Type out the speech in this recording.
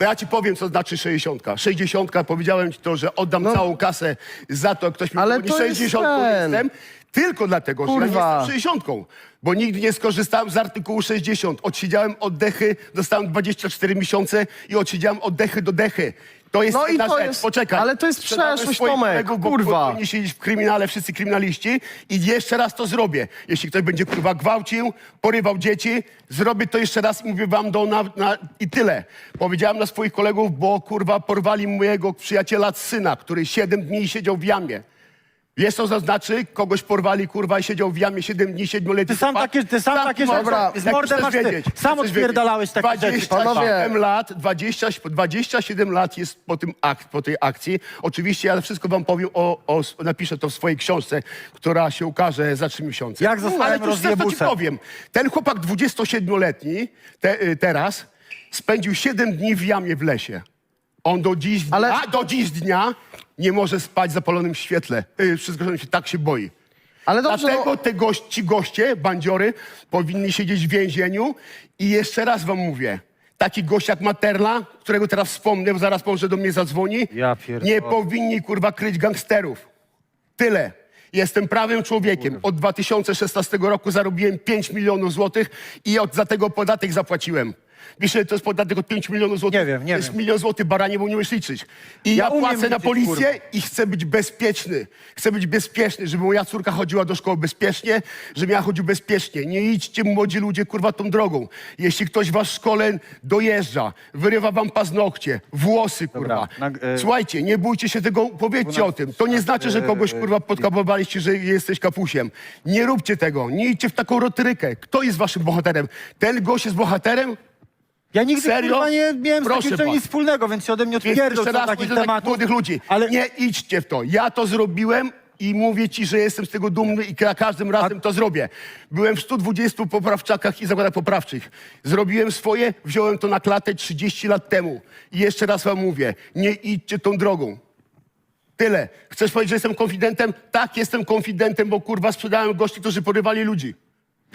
To ja ci powiem, co znaczy 60. 60 powiedziałem ci to, że oddam całą kasę za to, jak ktoś mi No. Ale mówi, to jest 60 ten. jestem. Tylko dlatego, że ja Kurwa. jestem 60. Bo nigdy nie skorzystałem z artykułu 60. Odsiedziałem oddechy, dostałem 24 miesiące i odsiedziałem oddechy do dechy. To jest No i jedna to rzecz. jest- Poczekaj. ale to jest przeszłość, swoich Tomek, kolegów, bo kurwa. powinni siedzieć w kryminale wszyscy kryminaliści i jeszcze raz to zrobię. Jeśli ktoś będzie kurwa gwałcił, porywał dzieci, zrobię to jeszcze raz i mówię wam do na, na, i tyle. Powiedziałem na swoich kolegów, bo kurwa porwali mojego przyjaciela syna, który 7 dni siedział w jamie. Wiesz co to znaczy? Kogoś porwali kurwa i siedział w jamie 7 dni, 7-letni Ty sam takie- ty sam takie rzeczy- Dobra, z chcesz masz ty. wiedzieć, Sam odpierdalałeś takie rzeczy. 27 Panowie. lat, 20, 27 lat jest po, tym ak, po tej akcji. Oczywiście ja wszystko wam powiem, o, o, napiszę to w swojej książce, która się ukaże za trzy miesiące. Jak zostałem Ale to ci powiem. Ten chłopak 27-letni te, y, teraz spędził 7 dni w jamie w lesie. On do dziś, dnia, Ale- do dziś dnia nie może spać w zapalonym świetle. Yy, wszystko się tak się boi. Ale dobrze, Dlatego no, te ci goście, bandziory, powinni siedzieć w więzieniu. I jeszcze raz wam mówię, taki gość jak Materla, którego teraz wspomnę, bo zaraz może do mnie zadzwoni, Ja pierdolę. nie powinni, kurwa, kryć gangsterów. Tyle. Jestem prawym człowiekiem. Od 2016 roku zarobiłem 5 milionów złotych i od, za tego podatek zapłaciłem. Wiesz, to jest podatek od 5 milionów złotych? Nie wiem, nie To jest wiem. milion złotych baranie, bo nie umiesz liczyć. I Ja ja, umiem płacę na liczyć, policję kurwa. i chcę być bezpieczny. Chcę być bezpieczny, żeby moja córka chodziła do szkoły bezpiecznie, żebym ja chodził bezpiecznie. Nie idźcie, młodzi ludzie, kurwa, tą drogą. Jeśli ktoś was w szkole dojeżdża, wyrywa wam paznokcie, włosy, kurwa. nag- e- Słuchajcie, nie bójcie się tego, powiedzcie o tym. To nie znaczy, że kogoś, kurwa, podkapowaliście, że jesteś kapusiem. Nie róbcie tego. Nie idźcie w taką rotrykę. Kto jest waszym bohaterem? Ten gość jest bohaterem? Ja nigdy Serio? kurwa nie miałem z Proszę takim czymś pan. nic wspólnego, więc się ode mnie Więc odpierdol jeszcze co raz takich mówię do takich tematów. młodych ludzi. Ale Nie idźcie w to. Ja to zrobiłem i mówię ci, że jestem z tego dumny i za każdym razem to zrobię. Byłem w 120 poprawczakach i zakładach poprawczych. Zrobiłem swoje, wziąłem to na klatę 30 lat temu. I jeszcze raz wam mówię, nie idźcie tą drogą. Tyle. Chcesz powiedzieć, że jestem konfidentem? Tak, jestem konfidentem, bo kurwa sprzedałem gości, którzy porywali ludzi.